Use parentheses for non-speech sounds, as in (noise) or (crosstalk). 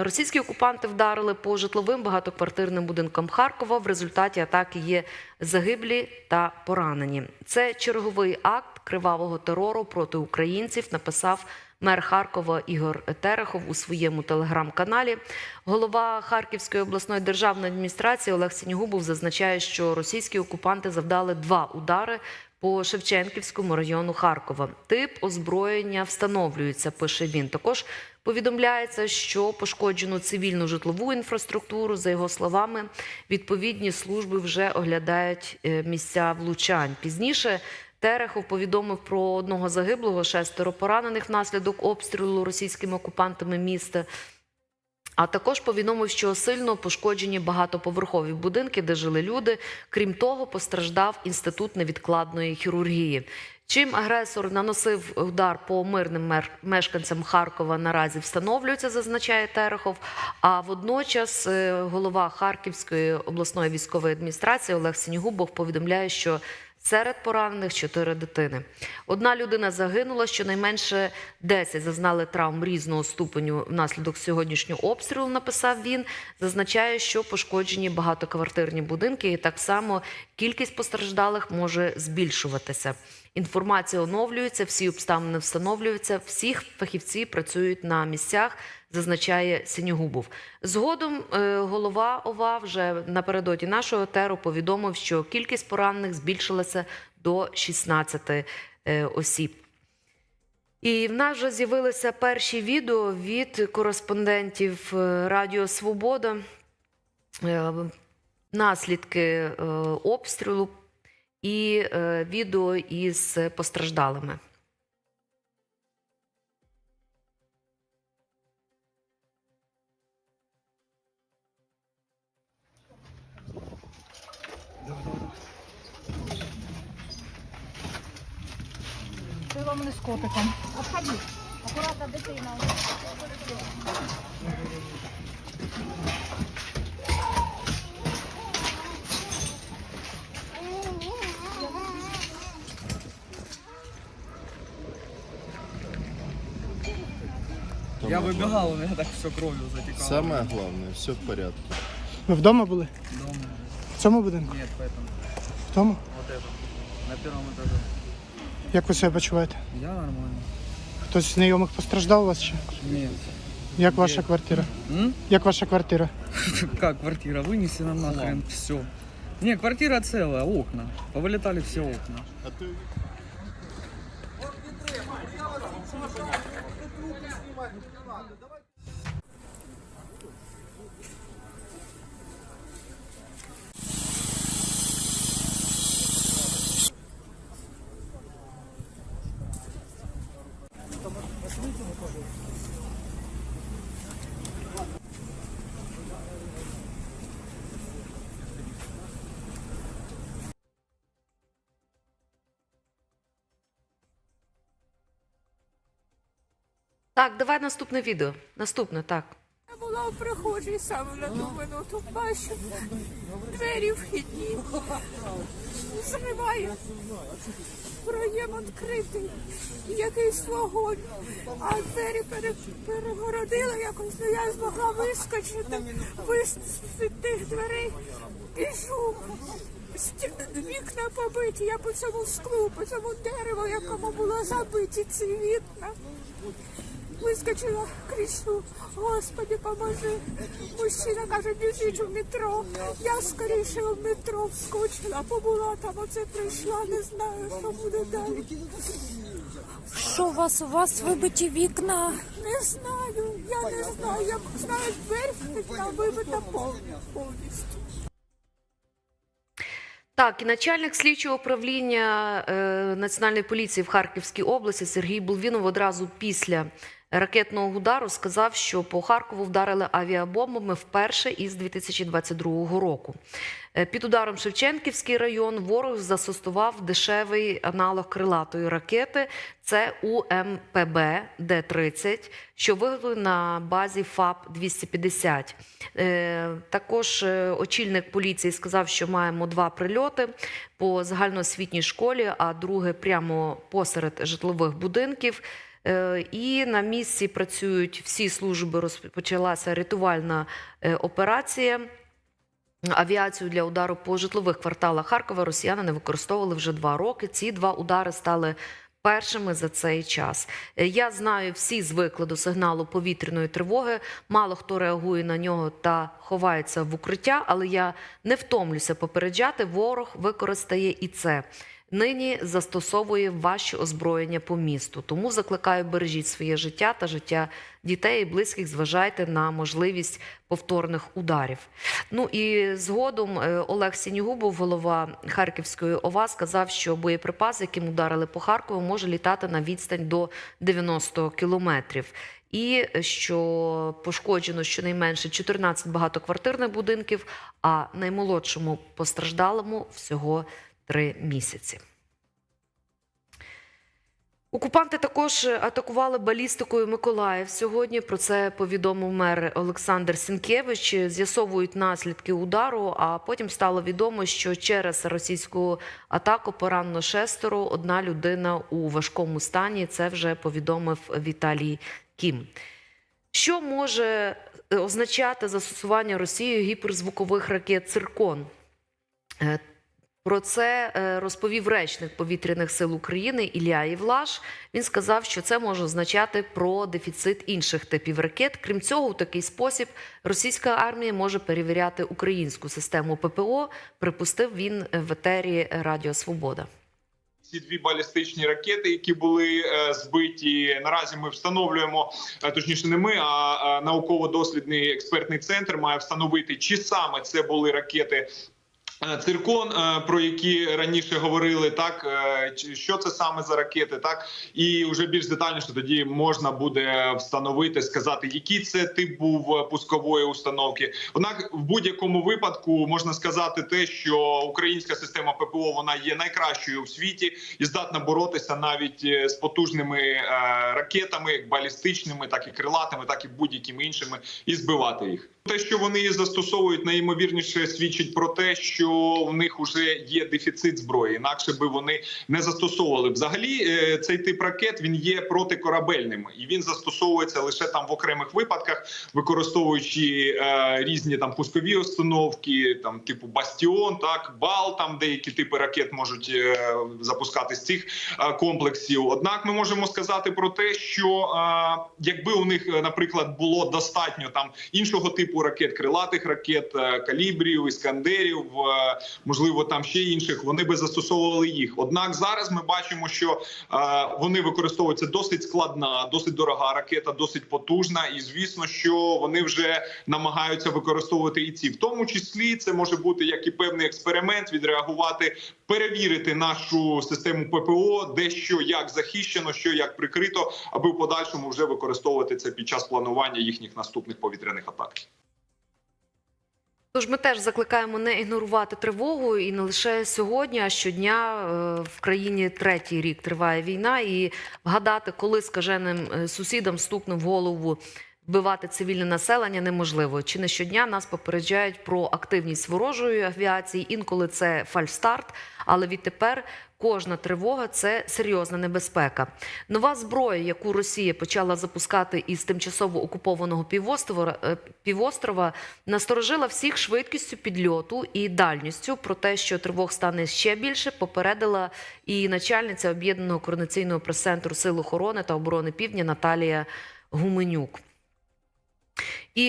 Російські окупанти вдарили по житловим багатоквартирним будинкам Харкова. В результаті атаки є загиблі та поранені. Це черговий акт кривавого терору проти українців. Написав мер Харкова Ігор Терехов у своєму телеграм-каналі. Голова Харківської обласної державної адміністрації Олег Сінігубов зазначає, що російські окупанти завдали два удари по Шевченківському району Харкова. Тип озброєння встановлюється, пише він. Також повідомляється, що пошкоджену цивільну житлову інфраструктуру, за його словами, відповідні служби вже оглядають е, місця влучань. Пізніше Терехов повідомив про одного загиблого, шестеро поранених внаслідок обстрілу російськими окупантами міста. А також повідомив, що сильно пошкоджені багатоповерхові будинки, де жили люди. Крім того, постраждав інститут невідкладної хірургії. Чим агресор наносив удар по мирним мешканцям Харкова наразі встановлюється, зазначає Терехов. А водночас е, голова Харківської обласної військової адміністрації Олег Сінігубов повідомляє, що Серед поранених чотири дитини. Одна людина загинула, щонайменше 10 зазнали травм різного ступеню внаслідок сьогоднішнього обстрілу. Написав він. Зазначає, що пошкоджені багатоквартирні будинки, і так само кількість постраждалих може збільшуватися. Інформація оновлюється, всі обставини встановлюються. Всіх фахівці працюють на місцях. Зазначає Синігубов. Згодом е, голова ОВА вже напередодні нашого теру повідомив, що кількість поранених збільшилася до 16 е, осіб. І в нас вже з'явилися перші відео від кореспондентів е, Радіо Свобода. Наслідки обстрілу і е, відео із постраждалими. Вам не з котиком. Обходіть. Акуратно дитина. Я выбегал, у меня так все кровью затекало. Самое главное, все в порядке. Ви вдома були? Дома. В цьому будинку? Нет, поэтому. В тому? Вот это. На первом этаже. Як ви себе почуваєте? Я нормально. Хтось з знайомих постраждав у вас ще? Нет. Як ваша квартира? М? Як ваша квартира? (laughs) Как квартира? Вынесена нахрен. Все. Не, квартира целая, окна. Повылетали все окна. 喂们先把 Так, давай наступне відео. Наступне, так. Я була у прихожій саме на ту минуту. Бачу, двері вхідні. Зриває. Проєм відкритий. Якийсь вогонь. А двері пере, перегородили якось, ну я змогла вискочити, виступити тих дверей. Біжу. Вікна побиті, я по цьому склу, по цьому дереву, якому було забиті ці вікна. Вискочила, кричу, Господи, поможи. Мужчина каже, біжіть у метро. Я скоріше в метро вскочила, побула там, оце прийшла, не знаю, що буде далі. Що у вас? У вас вибиті вікна? Не знаю, я не знаю, я знаю, двері вікна вибита пов- повністю. Так, і начальник слідчого управління е, Національної поліції в Харківській області Сергій Булвінов одразу після ракетного удару сказав, що по Харкову вдарили авіабомбами вперше із 2022 року. Е, Під ударом Шевченківський район ворог застосував дешевий аналог крилатої ракети. Це УМПБ Д-30, що виготовлено на базі ФАП 250. Е, Також е, очільник поліції сказав, що маємо два прильоти по загальноосвітній школі, а друге прямо посеред житлових будинків. Е, І на місці працюють всі служби. Розпочалася рятувальна е, операція. Авіацію для удару по житлових кварталах Харкова росіяни не використовували вже два роки. Ці два удари стали першими за цей час. Е, Я знаю, всі звикли до сигналу повітряної тривоги. Мало хто реагує на нього та ховається в укриття, але я не втомлюся попереджати. Ворог використає і це. Нині застосовує важче озброєння по місту. Тому закликаю бережіть своє життя та життя дітей і близьких. Зважайте на можливість повторних ударів. Ну і згодом е, Олег Сінігубов, голова Харківської ОВА, сказав, що боєприпас, яким ударили по Харкову, може літати на відстань до 90 кілометрів. І що пошкоджено щонайменше 14 багатоквартирних будинків, а наймолодшому постраждалому всього три місяці. Окупанти також атакували балістикою Миколаїв. Сьогодні про це повідомив мер Олександр Сінкевич. З'ясовують наслідки удару. А потім стало відомо, що через російську атаку поранено шестеро. Одна людина у важкому стані. Це вже повідомив Віталій Кім. Що може означати застосування Росією гіперзвукових ракет Циркон? Про це е, розповів речник повітряних сил України Ілля Євлаш. Він сказав, що це може означати про дефіцит інших типів ракет. Крім цього, у такий спосіб російська армія може перевіряти українську систему ППО. Припустив він в етері Радіо Свобода. ці дві балістичні ракети, які були е, збиті. Наразі ми встановлюємо е, точніше, не ми, а науково-дослідний експертний центр має встановити, чи саме це були ракети. Е, Циркон, е, про які раніше говорили, так е, що це саме за ракети, так і вже більш детальніше тоді можна буде встановити, сказати, який це тип був пускової установки. Однак, в будь-якому випадку можна сказати те, що українська система ППО вона є найкращою в світі і здатна боротися навіть з потужними ракетами, як балістичними, так і крилатими, так і будь-якими іншими, і збивати їх. Те, що вони застосовують, найімовірніше свідчить про те, що в них вже є дефіцит зброї, інакше би вони не застосовували. Взагалі, е, цей тип ракет він є протикорабельним і він застосовується лише там в окремих випадках, використовуючи е, різні там пускові установки, там типу Бастіон, так Бал, там деякі типи ракет можуть е, запускати з цих комплексів. Однак, ми можемо сказати про те, що якби у них, наприклад, було достатньо там іншого типу ракет, крилатих ракет, калібрів, іскандерів, можливо, там ще інших, вони би застосовували їх. Однак зараз ми бачимо, що е, вони використовуються досить складна, досить дорога ракета, досить потужна, і звісно, що вони вже намагаються використовувати і ці, в тому числі це може бути як і певний експеримент, відреагувати, перевірити нашу систему ППО, де що як захищено, що як прикрито, аби в подальшому вже використовувати це під час планування їхніх наступних повітряних атак. Тож ми теж закликаємо не ігнорувати тривогу, і не лише сьогодні, а щодня е, в країні третій рік триває війна, і вгадати, коли скаженим е, сусідам стукне в голову вбивати цивільне населення, неможливо. Чи не щодня нас попереджають про активність ворожої авіації? Інколи це фальстарт, але відтепер. Кожна тривога це серйозна небезпека. Нова зброя, яку Росія почала запускати із тимчасово окупованого півострова, е, півострова, насторожила всіх швидкістю підльоту і дальністю. Про те, що тривог стане ще більше, попередила і начальниця об'єднаного координаційного прес-центру Сил охорони та оборони Півдня Наталія Гуменюк. І